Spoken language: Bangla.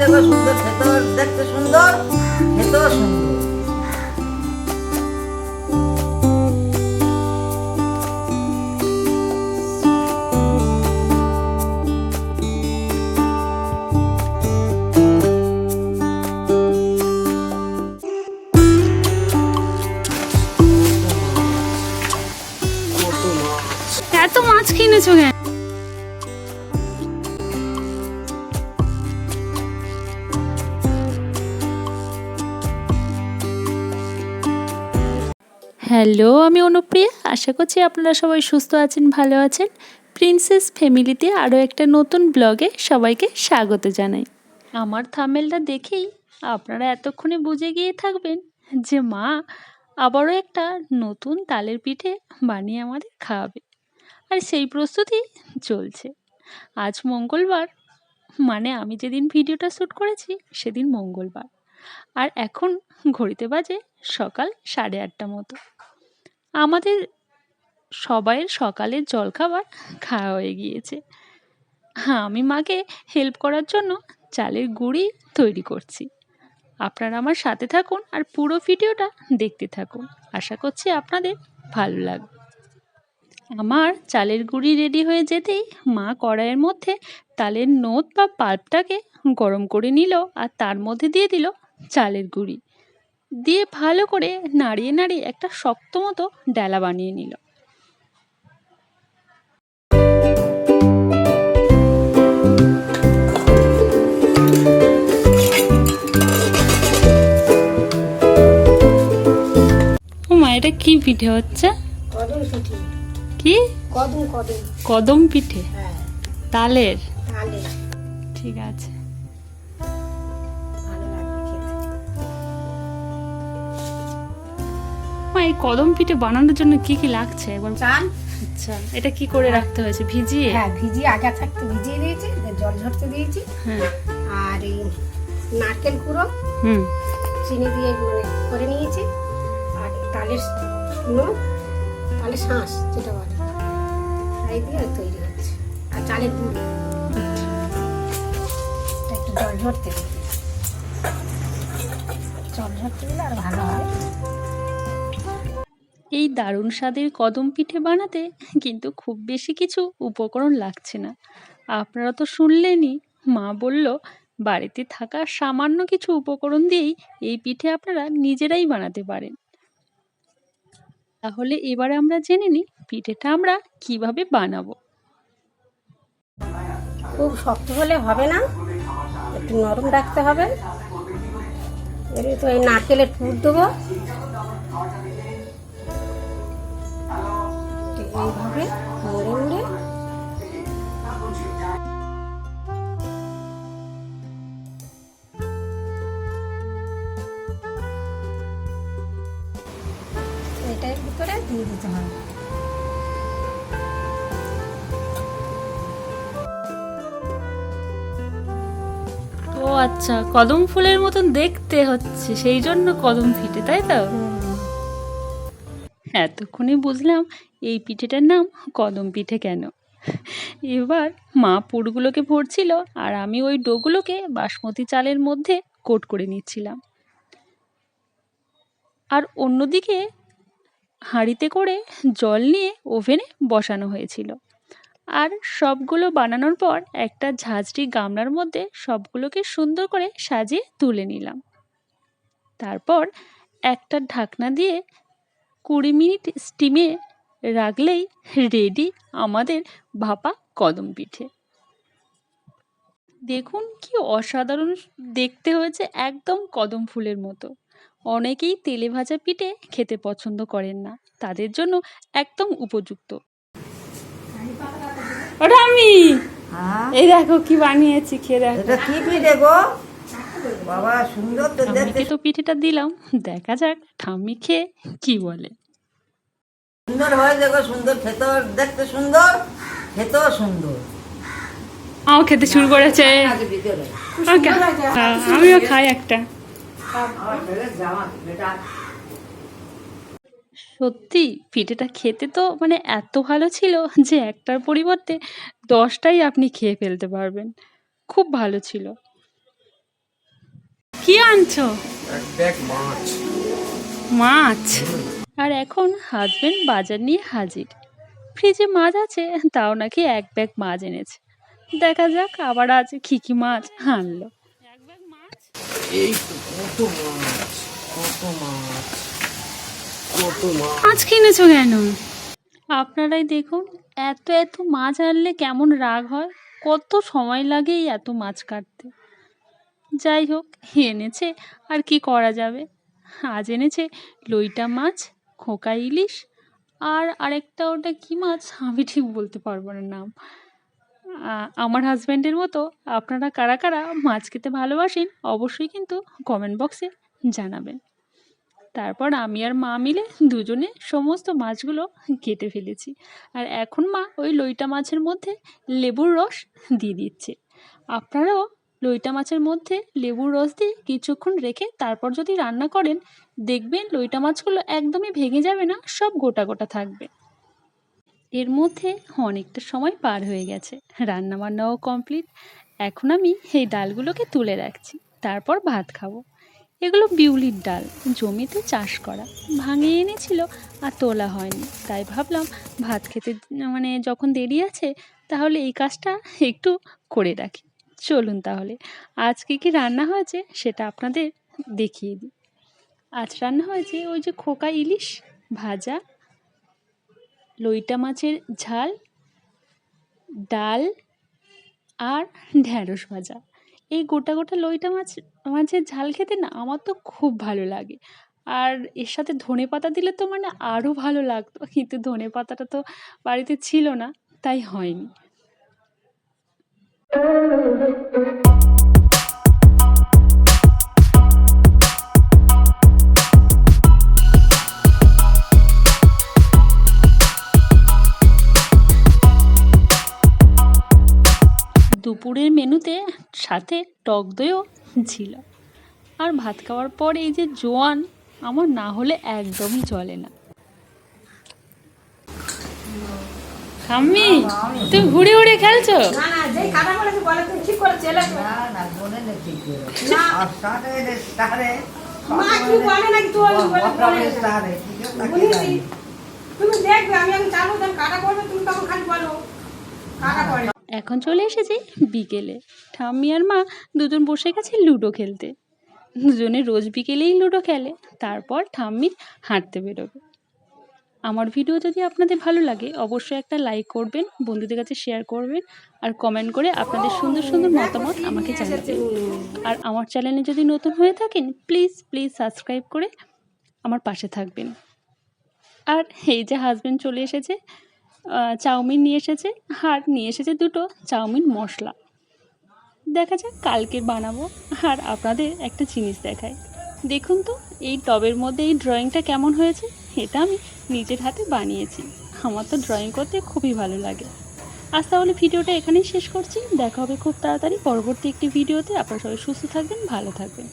দেখো সুন্দর খেতেও দেখতে সুন্দর খেতেও সুন্দর। হ্যালো, আমি অনুপ্রিয়া। আশা করছি আপনারা সবাই সুস্থ আছেন, ভালো আছেন। প্রিন্সেস ফ্যামিলিতে আরও একটা নতুন ব্লগে সবাইকে স্বাগত জানাই। আমার থামেলটা দেখেই আপনারা এতক্ষণে বুঝে গিয়ে থাকবেন যে মা আবারও একটা নতুন তালের পিঠে বানিয়ে আমাদের খাওয়াবে। আর সেই প্রস্তুতি চলছে। আজ মঙ্গলবার মানে আমি যেদিন ভিডিওটা শ্যুট করেছি সেদিন মঙ্গলবার। আর এখন ঘড়িতে বাজে সকাল সাড়ে আটটা মতো। আমাদের সবাইয়ের সকালের জলখাবার খাওয়া হয়ে গিয়েছে। হ্যাঁ আমি মাকে হেল্প করার জন্য চালের গুঁড়ি তৈরি করছি। আপনারা আমার সাথে থাকুন আর পুরো ভিডিওটা দেখতে থাকুন। আশা করছি আপনাদের ভালো লাগবে আমার চালের গুঁড়ি রেডি হয়ে যেতেই মা কড়াইয়ের মধ্যে তালের নোট বা পাল্পটাকে গরম করে নিল আর তার মধ্যে দিয়ে দিল চালের গুঁড়ি। দিয়ে ভালো করে নাড়িয়ে নাড়িয়ে একটা শক্ত মতো ডালা বানিয়ে নিল। মা এটা কি পিঠে হচ্ছে? কদম পিঠে। কি? কদম কদম। কদম পিঠে? হ্যাঁ। তালের। ঠিক আছে। মা এই কদম পিঠে বানানোর জন্য কি কি লাগছে? একবার চাল। আচ্ছা এটা কি করে রাখতে হয়েছে? ভিজিয়ে? হ্যাঁ ভিজিয়ে আগে থাকতে ভিজিয়ে দিয়েছি জল ঝরতে দিয়েছি। হ্যাঁ। আর এই নারকেল কুড়ো হুম। চিনি দিয়ে মানে করে নিয়েছি। আর তালের শুনো তালের শাঁস যেটা বলে। এই দিয়ে তৈরি হচ্ছে। আর চালের গুঁড়ো। এটা একটু জল ঝরতে দিই। জল ঝরতে দিলে আর ভালো হয়। এই দারুণ স্বাদের কদম পিঠে বানাতে কিন্তু খুব বেশি কিছু উপকরণ লাগছে না। আপনারা তো শুনলেনই, মা বলল, বাড়িতে থাকা সামান্য কিছু উপকরণ দিয়েই এই পিঠে আপনারা নিজেরাই বানাতে পারেন। তাহলে এবারে আমরা জেনে নিই পিঠেটা আমরা কীভাবে বানাবো। খুব শক্ত হলে হবে না, একটু নরম রাখতে হবে। এর তো এই নারকেলের পুর দেবো। এইভাবে মুড়ে মুড়ে এটার ভিতরে দিয়ে দিতে হবে। ও আচ্ছা কদম ফুলের মতন দেখতে হচ্ছে সেই জন্য কদম পিঠে তাই তো? এতক্ষণে বুঝলাম এই পিঠেটার নাম কদম পিঠে কেন। এবার মা পুরগুলোকে ভরছিল আর আমি ওই ডোগুলোকে বাসমতি চালের মধ্যে কোট করে নিচ্ছিলাম। আর অন্যদিকে হাঁড়িতে করে জল নিয়ে ওভেনে বসানো হয়েছিল। আর সবগুলো বানানোর পর একটা ঝাঁঝরি গামলার মধ্যে সবগুলোকে সুন্দর করে সাজিয়ে তুলে নিলাম। তারপর একটা ঢাকনা দিয়ে কুড়ি মিনিট স্টিমে রাখলেই রেডি আমাদের ভাপা কদম পিঠে। দেখুন কি অসাধারণ দেখতে হয়েছে একদম কদম ফুলের মতো। অনেকেই তেলে ভাজা পিঠে খেতে পছন্দ করেন না তাদের জন্য একদম উপযুক্ত। আমি হ্যাঁ? এই দেখো কি বানিয়েছি খেয়ে দেখো। এটা কি পিঠে গো? বাবা সুন্দর তো দেখতে। ঠাম্মিকে তো পিঠেটা দিলাম? দেখা যাক ঠাম্মি খেয়ে কি বলে। সুন্দর হয় দেখো সুন্দর খেতেও দেখতে সুন্দর খেতেও সুন্দর। আমাও খেতে শুরু করেছে। আমিও খাই একটা। আমার সত্যি পিঠেটা খেতে তো মানে এত ভালো ছিল যে একটার পরিবর্তে দশটাই আপনি খেয়ে ফেলতে পারবেন। খুব ভালো ছিল। কি আনছো? মাছ। মাছ? আর এখন হাজবেন্ড বাজার নিয়ে হাজির। ফ্রিজে মাছ আছে তাও নাকি এক ব্যাগ মাছ এনেছে। দেখা যাক আবার আজ কি কি মাছ আনলো। এই তো কত মাছ কত মাছ কত মাছ। মাছ কিনেছো কেন? আপনারাই দেখুন এত এত মাছ আনলে কেমন রাগ হয়? কত সময় লাগে এই এত মাছ কাটতে? যাই হোক এনেছে, আর কি করা যাবে? আজ এনেছে লইটা মাছ, খোকা ইলিশ, আর আরেকটা ওটা কি মাছ? আমি ঠিক বলতে পারব না নাম। আমার হাজব্যান্ডের মতো আপনারা কারা কারা মাছ খেতে ভালোবাসেন, অবশ্যই কিন্তু কমেন্ট বক্সে জানাবেন। তারপর আমি আর মা মিলে দুজনে সমস্ত মাছগুলো কেটে ফেলেছি। আর এখন মা ওই লইটা মাছের মধ্যে লেবুর রস দিয়ে দিচ্ছে। আপনারাও লইটা মাছের মধ্যে লেবুর রস দিয়ে কিছুক্ষণ রেখে তারপর যদি রান্না করেন, দেখবেন লইটা মাছগুলো একদমই ভেঙে যাবে না, সব গোটা গোটা থাকবে। এর মধ্যে অনেকটা সময় পার হয়ে গেছে। রান্না বান্নাও কমপ্লিট। এখন আমি এই ডালগুলোকে তুলে রাখছি। তারপর ভাত খাব। এগুলো বিউলির ডাল। জমিতে চাষ করা। ভাঙিয়ে এনেছিল আর তোলা হয়নি। তাই ভাবলাম ভাত খেতে মানে যখন দেরি আছে, তাহলে এই কাজটা একটু করে রাখি। চলুন তাহলে। আজকে কি রান্না হয়েছে সেটা আপনাদের দেখিয়ে দিই। আজ রান্না হয়েছে ওই যে খোকা ইলিশ ভাজা, লইটা মাছের ঝাল, ডাল আর ঢ্যাঁড়স ভাজা। এই গোটা গোটা লইটা মাছ, মাছের ঝাল খেতে না আমার তো খুব ভালো লাগে। আর এর সাথে ধনে পাতা দিলে তো মানে আরও ভালো লাগতো। কিন্তু ধনে পাতাটা তো বাড়িতে ছিল না, তাই হয়নি। দুপুরের মেনুতে সাথে টক দইও ছিল। আর ভাত খাওয়ার পর এই যে জোয়ান, আমার না হলে একদমই চলে না। ঠাম্মি তুমি ঘুরে ঘুরে খেলছো? না না যেই কাটা বলেছে বলে তুই ঠিক করে চেলে। না না বলে না ঠিক করে। আর স্টারে স্টারে। মা কি বলে নাকি তুই বলে বলে? স্টারে ঠিক আছে বুঝেছি তুমি দেখবে আমি এখন চালু দেন কাটা করবে তুমি তখন খালি বলো। কাটা করে এখন চলে এসেছি বিকেলে। ঠাম্মি আর মা দুজন বসে গেছে লুডো খেলতে। দুজনে রোজ বিকেলেই লুডো খেলে। তারপর ঠাম্মি হাঁটতে বেরোবে। আমার ভিডিও যদি আপনাদের ভালো লাগে, অবশ্যই একটা লাইক করবেন, বন্ধুদের কাছে শেয়ার করবেন, আর কমেন্ট করে আপনাদের সুন্দর সুন্দর মতামত আমাকে জানাবেন। আর আমার চ্যানেলে যদি নতুন হয়ে থাকেন প্লিজ প্লিজ সাবস্ক্রাইব করে আমার পাশে থাকবেন। আর এই যে হাজব্যান্ড চলে এসেছে চাউমিন নিয়ে এসেছে আর নিয়ে এসেছে দুটো, চাউমিন, মশলা। দেখা যাক কালকে বানাবো, আর আপনাদের একটা জিনিস দেখাই। দেখুন তো, এই টবের মধ্যে এই ড্রয়িংটা কেমন হয়েছে, এটা আমি নিজের হাতে বানিয়েছি। আমার তো ড্রয়িং করতে খুবই ভালো লাগে। আজ তাহলে ভিডিওটা এখানেই শেষ করছি। দেখা হবে খুব তাড়াতাড়ি পরবর্তী একটি ভিডিওতে। আপনারা সবাই সুস্থ থাকবেন, ভালো থাকবেন।